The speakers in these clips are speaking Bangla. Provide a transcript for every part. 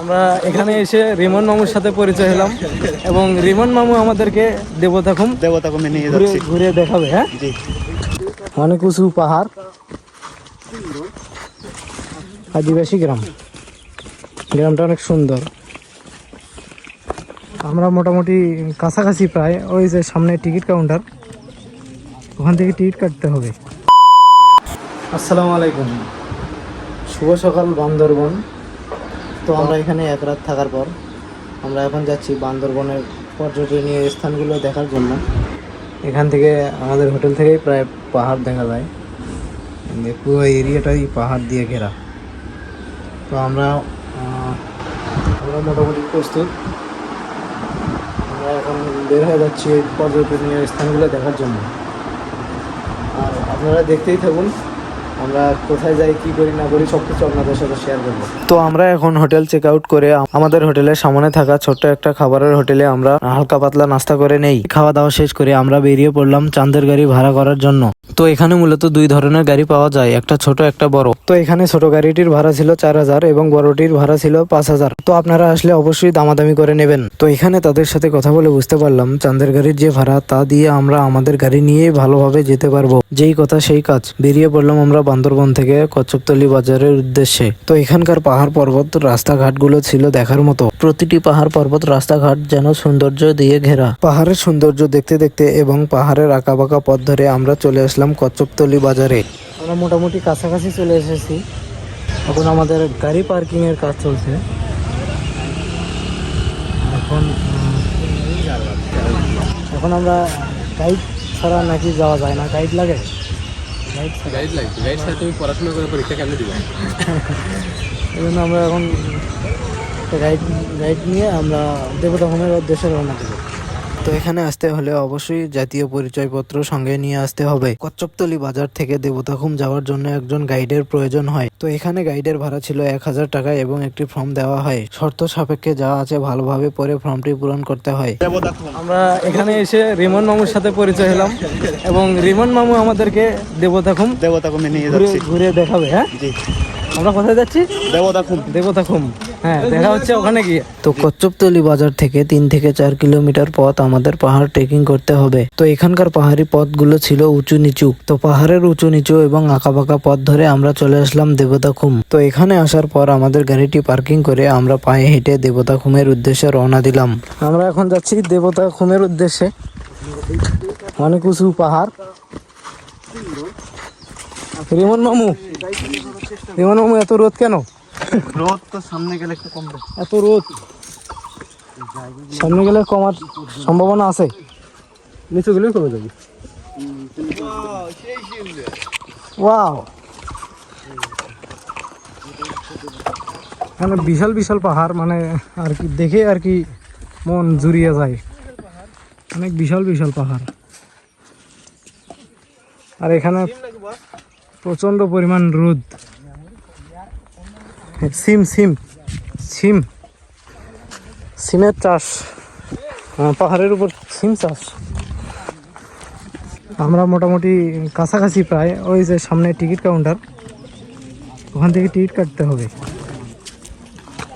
আমরা এখানে এসে রিমন মামুর সাথে পরিচয় হলাম এবং রিমন মামু আমাদেরকে দেবতাখুম দেবতা কমে নিয়ে ঘুরে যাচ্ছি। ঘুরে দেখাবে হ্যাঁ? জি। অনেক উঁচু পাহাড়। আদিবাসী গ্রাম। গ্রামটা অনেক সুন্দর। আমরা মোটামুটি কাছাকাছি প্রায় ওই যে সামনে টিকিট কাউন্টার। ওখান থেকে টিকিট কাটতে হবে। আসসালামু আলাইকুম। শুভ সকাল বান্দরবন। তো আমরা এখানে এক রাত থাকার পর আমরা এখন যাচ্ছি বান্দরবনের পর্যটনীয় স্থানগুলো দেখার জন্য। এখান থেকে আমাদের হোটেল থেকেই প্রায় পাহাড় দেখা যায়। এই পুরো এরিয়াটাই পাহাড় দিয়ে ঘেরা। তো আমরা আমরা মোটামুটি প্রস্তুত। আমরা এখন বের হয়ে যাচ্ছি পর্যটনীয় স্থানগুলো দেখার জন্য। আর আপনারা দেখতেই থাকুন আমরা কোথায় যাই, কি করি, না করি সব কিছু আপনাদের সাথে শেয়ার করব। তো আমরা এখন হোটেল চেক আউট করে আমাদের হোটেলের সামনে থাকা ছোট্ট একটা খাবারের হোটেলে আমরা হালকা পাতলা নাস্তা করে নেই। খাওয়া দাওয়া শেষ করে আমরা বেরিয়ে পড়লাম চাঁদের গাড়ি ভাড়া করার জন্য। তো এখানে মূলত দুই ধরনের গাড়ি পাওয়া যায়, একটা ছোট, একটা বড়। তো এখানে ছোট গাড়িটির ভাড়া ছিল চার হাজার এবং বড়টির ভাড়া ছিল পাঁচ হাজার। তো আপনারা আসলে অবশ্যই দামাদামি করে নেবেন। তো এখানে তাদের সাথে কথা বলে বুঝতে পারলাম চাঁদের গাড়ির যে ভাড়া, তা দিয়ে আমরা আমাদের গাড়ি নিয়ে ভালোভাবে যেতে পারব। যেই কথা সেই কাজ। বেরিয়ে পড়লাম আমরা বান্দরবন থেকে কচ্ছপতলি বাজারের উদ্দেশ্যে। তো এখানকার পাহাড় পর্বত রাস্তাঘাটগুলো ছিল দেখার মতো। প্রতিটি পাহাড় পর্বত রাস্তাঘাট যেন সৌন্দর্য দিয়ে ঘেরা। পাহাড়ের সৌন্দর্য দেখতে দেখতে এবং পাহাড়ের আঁকাবাঁকা পথ ধরে আমরা চলে আসলাম কচ্ছপতলি বাজারে। আমরা মোটামুটি কাছাকাছি চলে এসেছি। এখন আমাদের গাড়ি পার্কিং এর কাজ চলছে। এখন এখন আমরা গাইড ছাড়া নাকি যাওয়া যায় না? গাইড লাগে? পড়াশোনা করে পরীক্ষা এই জন্য আমরা এখন গাইড গাইড নিয়ে আমরা দেবতা হোমের উদ্দেশ্যে রওনা দেবো। তো এখানে আসতে হলে অবশ্যই জাতীয় পরিচয়পত্র সঙ্গে নিয়ে আসতে হবে। কচ্চপতলি বাজার থেকে দেবতাখুম যাওয়ার জন্য একজন গাইডের প্রয়োজন হয়। তো এখানে গাইডের ভাড়া ছিল এক হাজার টাকা এবং একটি ফর্ম দেওয়া হয়। শর্ত সাপেক্ষে যা আছে ভালোভাবে পরে ফর্মটি পূরণ করতে হয়। আমরা এখানে এসে রিমন মামুর সাথে পরিচয় হলাম এবং রিমন মামু আমাদেরকে দেবতাখুম দেবতা নিয়ে ঘুরে দেখাবে হ্যাঁ? আমরা কোথায় যাচ্ছি? দেবতা কম দেবতাখুম হ্যাঁ দেখা হচ্ছে ওখানে গিয়ে। তো কচ্চপতলি বাজার থেকে তিন থেকে চার কিলোমিটার পথ আমাদের পাহাড় ট্রেকিং করতে হবে। তো এখানকার পাহাড়ি পথগুলো ছিল উঁচু নিচু। তো পাহাড়ের উঁচু নিচু এবং আঁকাবাঁকা পথ ধরে আমরা চলে আসলাম দেবতাখুম। তো এখানে আসার পর আমাদের গাড়িটি পার্কিং করে আমরা পায়ে হেঁটে দেবতাখুমের উদ্দেশ্যে রওনা দিলাম। আমরা এখন যাচ্ছি দেবতাখুমের উদ্দেশ্যে। অনেক উঁচু পাহাড়। রিমন মামু রিমন মামু এত রোদ কেন? রোদ তো সামনে গেলে একটু কমবে। এত রোদ। সামনে গেলে কমার সম্ভাবনা আছে। নিচে গেলে কমে যাবে। ওয়াও। মানে বিশাল বিশাল পাহাড় মানে আর কি দেখে আর কি মন জুড়িয়ে যায়। অনেক বিশাল বিশাল পাহাড়। আর এখানে প্রচণ্ড পরিমাণ রোদ। সিম সিম সিম। সিমের চাষ পাহাড়ের উপর সিম চাষ। আমরা মোটামুটি কাছাকাছি প্রায়, ওই যে সামনে টিকিট কাউন্টার। ওখান থেকে টিকিট কাটতে হবে।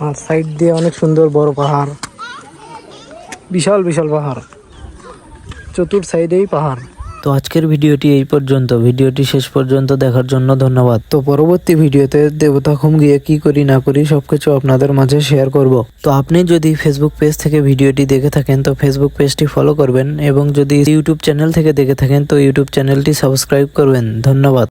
আর সাইড দিয়ে অনেক সুন্দর বড় পাহাড়। বিশাল বিশাল পাহাড়। চতুর সাইডেই পাহাড়। তো আজকের ভিডিওটি এই পর্যন্ত। ভিডিওটি শেষ পর্যন্ত দেখার জন্য ধন্যবাদ। তো পরবর্তী ভিডিওতে দেবতা খুম গিয়ে কি করি না করি সবকিছু আপনাদের মাঝে শেয়ার করব। তো আপনি যদি ফেসবুক পেজ থেকে ভিডিওটি দেখে থাকেন, তো ফেসবুক পেজটি ফলো করবেন এবং যদি ইউটিউব চ্যানেল থেকে দেখে থাকেন, তো ইউটিউব চ্যানেলটি সাবস্ক্রাইব করবেন। ধন্যবাদ।